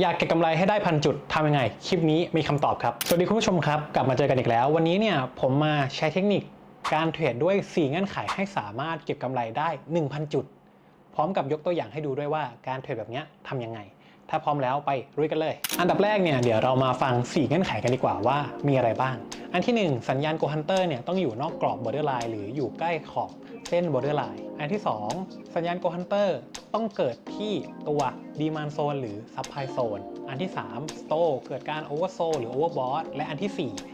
อยากเก็งกำไรให้ได้พันจุดทำยังไง คลิปนี้มีคำตอบครับ สวัสดีคุณผู้ชมครับ กลับมาเจอกันอีกแล้ว วันนี้เนี่ยผมมาใช้เทคนิคการเทรดด้วย 4 เงื่อนไขให้สามารถเก็บกำไรได้ 1,000 จุด พร้อมกับยกตัวอย่างให้ดูด้วยว่าการเทรดแบบนี้ทำยังไง ถ้าพร้อมแล้วไปรุยกันเลย อันดับแรกเนี่ยเดี๋ยวเรามาฟัง 4 เงื่อนไขกันดีกว่าว่ามีอะไรบ้าง อันที่ 1 สัญญาณ Go Hunter เนี่ยต้องอยู่นอกกรอบ border line หรืออยู่ใกล้ขอบ เส้น border line อันที่ 2 สัญญาณ Go Hunter ต้องเกิดที่ตัว demand zone หรือ supply zone อันที่ 3 store เกิดการ oversold หรือ overbought และอันที่ 4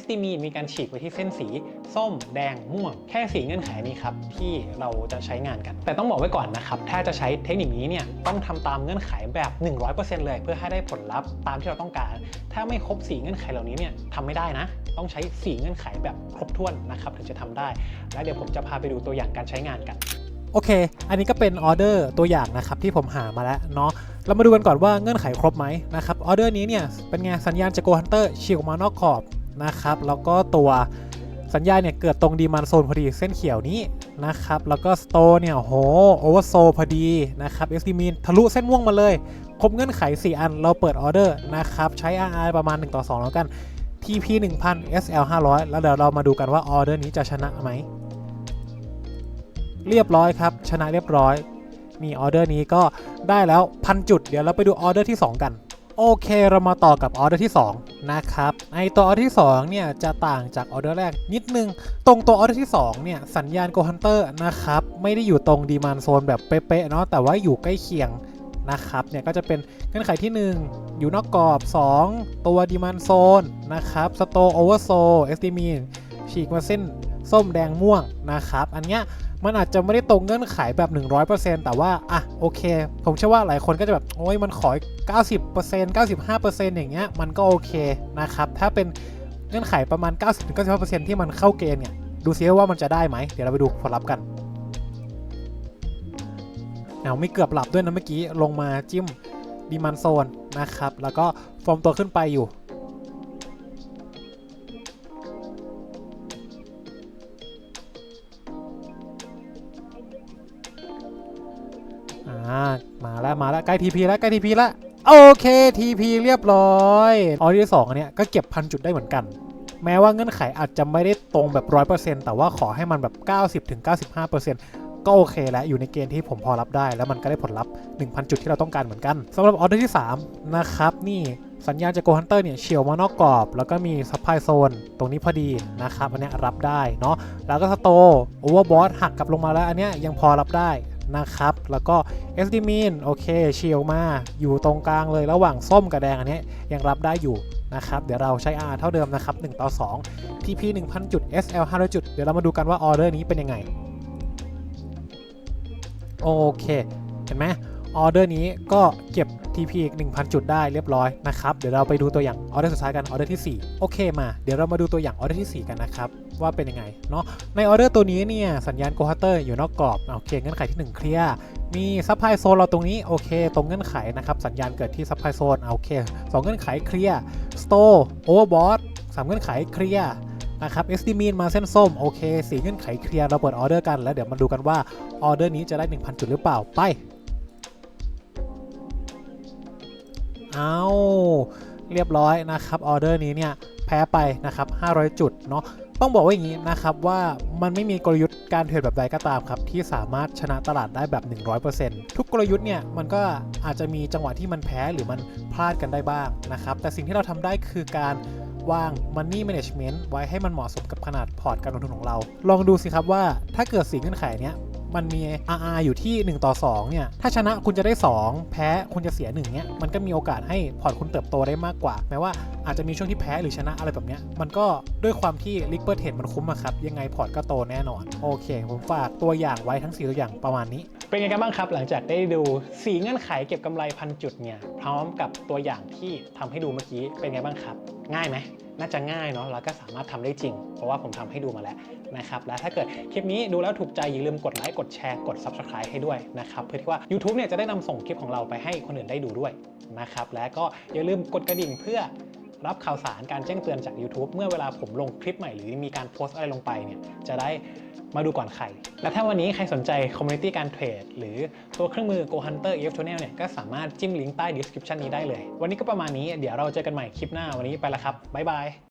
SD มีมีการฉีกไปที่เส้นสี ส้ม แดง ม่วง แค่สีเงื่อนไขนี้ครับ ที่เราจะใช้งานกัน แต่ต้องบอกไว้ก่อนนะครับ ถ้าจะใช้เทคนิคนี้เนี่ยต้องทำตามเงื่อนไขแบบ 100%เลย เพื่อให้ได้ผลลัพธ์ตามที่เราต้องการ ถ้าไม่ครบสีเงื่อนไขเหล่านี้เนี่ยทำไม่ได้นะ ต้องใช้สีเงื่อนไขแบบครบถ้วนนะครับถึงจะทำได้ และเดี๋ยวผมจะพาไปดูตัวอย่างการใช้งานกันโอเค อันนี้ก็เป็นออเดอร์ตัวอย่างนะครับที่ผมหามาแล้วเนาะ เรามาดูกันก่อนว่าเงื่อนไขครบไหมนะครับ ออเดอร์นี้เนี่ยเป็นไงสัญญาณจากโกฮันเตอร์ฉีกออกมานอกขอบ นะครับ แล้วก็ตัวสัญญาณเนี่ยเกิดตรงดีมันโซนพอดีเส้นเขียวนี้นะครับ แล้วก็สโตเนี่ยโหโอเวอร์โซพอดีนะครับเอสดีมีนทะลุเส้นม่วงมาเลย ครบเงื่อนไข 4 อันเราเปิดออเดอร์นะครับ ใช้ RR ประมาณ 1 ต่อ 2 แล้วกัน TP 1000 SL 500 แล้วเดี๋ยวเรามาดูกันว่าออเดอร์นี้จะชนะไหม เรียบร้อยครับ ชนะเรียบร้อย มีออเดอร์นี้ก็ได้แล้วพันจุด เดี๋ยวเราไปดูออเดอร์ที่ 2 กัน โอเคเรามาต่อกับออเดอร์ที่ 2 นะครับไอตัวออเดอร์ที่2เนี่ยจะต่างจากออเดอร์แรกนิดนึง ตรงตัวออเดอร์ที่2เนี่ยสัญญาณ Go Hunter นะครับไม่ได้อยู่ตรงดีมานโซนแบบเป๊ะๆเนาะแต่ว่าอยู่ใกล้เคียงนะครับเนี่ยก็จะเป็นเงื่อนไขที่ 1 อยู่นอกกรอบ 2 ตัวดีมานโซนนะครับสโตโอเวอร์โซเอสติมีนฉีกมาเส้นส้มแดงม่วงนะครับ อันเนี้ย มันอาจจะไม่ได้ตรงเงื่อนไขแบบ 100%แต่ว่า อะ โอเค ผมเชื่อว่าหลายคนก็จะแบบ โอ้ยมันขอ 90% 95%อย่างเงี้ย มันก็โอเคนะครับ ถ้าเป็นเงื่อนไขประมาณ 90-95%ที่มันเข้าเกณฑ์เนี่ย ดูซิว่ามันจะได้ไหม เดี๋ยวเราไปดูผลลัพธ์กันเอาไม่เกือบหลับด้วยนะเมื่อกี้ ลงมาจิ้มดีมันโซนนะครับ แล้วก็ฟอร์มตัวขึ้นไปอยู่ อ่ามาแล้วมาแล้วใกล้ทีพีแล้วใกล้ทีพีแล้วโอเคทีพีเรียบร้อยออเดอร์ที่สองอันเนี้ยก็เก็บพันจุดได้เหมือนกัน แม้ว่าเงื่อนไขอาจจะไม่ได้ตรงแบบ100%แต่ว่าขอให้มันแบบ90-95%ก็โอเคแล้วอยู่ในเกณฑ์ที่ผมพอรับได้ แล้วมันก็ได้ผลลัพธ์ 1,000 จุดที่เราต้องการเหมือนกันสำหรับออเดอร์ที่ 3 นะครับ นี่สัญญาณจากโกฮันเตอร์เนี่ยเฉียวมานอกกรอบ แล้วก็มีซัพพลายโซนตรงนี้พอดีนะครับ อันนี้รับได้เนาะแล้วก็สโตโอเวอร์บอสหักกลับลงมาแล้วอันนี้ยยังพอรับได้ นะครับ แล้วก็ SD Min โอเคเฉียวมาอยู่ตรงกลางเลยระหว่างส้มกับแดงอันนี้ยยังรับได้อยู่นะครับ เดี๋ยวเราใช้ R เท่าเดิมนะครับ 1 ต่อ2 TP 1000 จุด SL 500 จุด เดี๋ยวเรามาดูกันว่าออเดอร์นี้เป็นยังไง โอเค เห็นไหม ออเดอร์นี้ก็เก็บ TP อีก 1,000 จุดได้เรียบร้อยนะครับ เดี๋ยวเราไปดูตัวอย่างออเดอร์สุดท้ายกันออเดอร์ที่ 4 โอเคมา เดี๋ยวเรามาดูตัวอย่างออเดอร์ที่ 4 กันนะครับ ว่าเป็นยังไงเนาะในออเดอร์ตัวนี้เนี่ยสัญญาณโกฮัตเตอร์อยู่นอกกรอบโอเคเงื่อนไขที่ 1 เคลียร์มีซัพพลายโซนเราตรงนี้โอเค ตรงเงื่อนไขนะครับสัญญาณเกิดที่ซัพพลายโซนโอเคสองเงื่อนไขเคลียร์สโตโอเวอร์บอสสามเงื่อนไขเคลียร์นะครับ SD Min มาเส้นส้ม โอเคสี่เงื่อนไขเคลียร์เราเปิดออเดอร์กันแล้วเดี๋ยวมาดูกันว่าออเดอร์นี้จะได้ 1,000 จุดหรือเปล่าไป เอาเรียบร้อยนะครับออเดอร์นี้เนี่ยแพ้ไปนะครับ500 จุดเนาะต้องบอกว่าอย่างนี้นะครับว่ามันไม่มีกลยุทธ์การเทรดแบบใดก็ตามครับที่สามารถชนะตลาดได้แบบ 100%ทุกกลยุทธ์เนี่ยมันก็อาจจะมีจังหวะที่มันแพ้หรือมันพลาดกันได้บ้างนะครับแต่สิ่งที่เราทำได้คือการวาง Money Management ไว้ให้มันเหมาะสมกับขนาดพอร์ตการลงทุนของเรา ลองดูสิครับว่าถ้าเกิดสิ่งเงื่อนไขเนี้ย มันมี RR อยู่ที่ 1 ต่อ 2 เนี่ย ถ้าชนะคุณจะได้ 2 แพ้คุณจะเสีย1เนี่ยมันก็มีโอกาสให้พอร์ตคุณเติบโตได้มากกว่า แม้ว่าอาจจะมีช่วงที่แพ้หรือชนะอะไรแบบเนี้ยมันก็ด้วยความที่ลิกเปอร์เทนมันคุ้มอะครับ ยังไงพอร์ตก็โตแน่นอน โอเค ผมฝากตัวอย่างไว้ทั้ง 4 ตัวอย่างประมาณนี้ เป็นไงกันบ้างครับหลังจากได้ดู 4 เงื่อนไขเก็บกำไรพันจุดเนี่ยพร้อมกับตัวอย่างที่ทำให้ดูเมื่อกี้เป็นไงบ้างครับ ง่ายไหม น่าจะง่ายเนาะแล้วก็สามารถทำได้จริง เพราะว่าผมทำให้ดูมาแล้วนะครับและถ้าเกิดคลิปนี้ดูแล้วถูกใจอย่าลืมกดไลค์กดแชร์กด Subscribe ให้ด้วยนะครับเพื่อที่ว่า YouTube เนี่ยจะได้นำส่งคลิปของเราไปให้คนอื่นได้ดูด้วยนะครับและก็อย่าลืมกดกระดิ่งเพื่อ รับข่าวสารการแจ้งเตือนจาก YouTube เมื่อเวลาผมลงคลิปใหม่หรือมีการโพสต์อะไรลงไปเนี่ยจะได้มาดูก่อนใคร และถ้าวันนี้ใครสนใจคอมมูนิตี้การเทรดหรือตัวเครื่องมือ Go Hunter EF Tunnel เนี่ยก็สามารถจิ้มลิงก์ใต้ description นี้ได้เลย วันนี้ก็ประมาณนี้เดี๋ยวเราเจอกันใหม่คลิปหน้าวันนี้ไปละครับบ๊ายบาย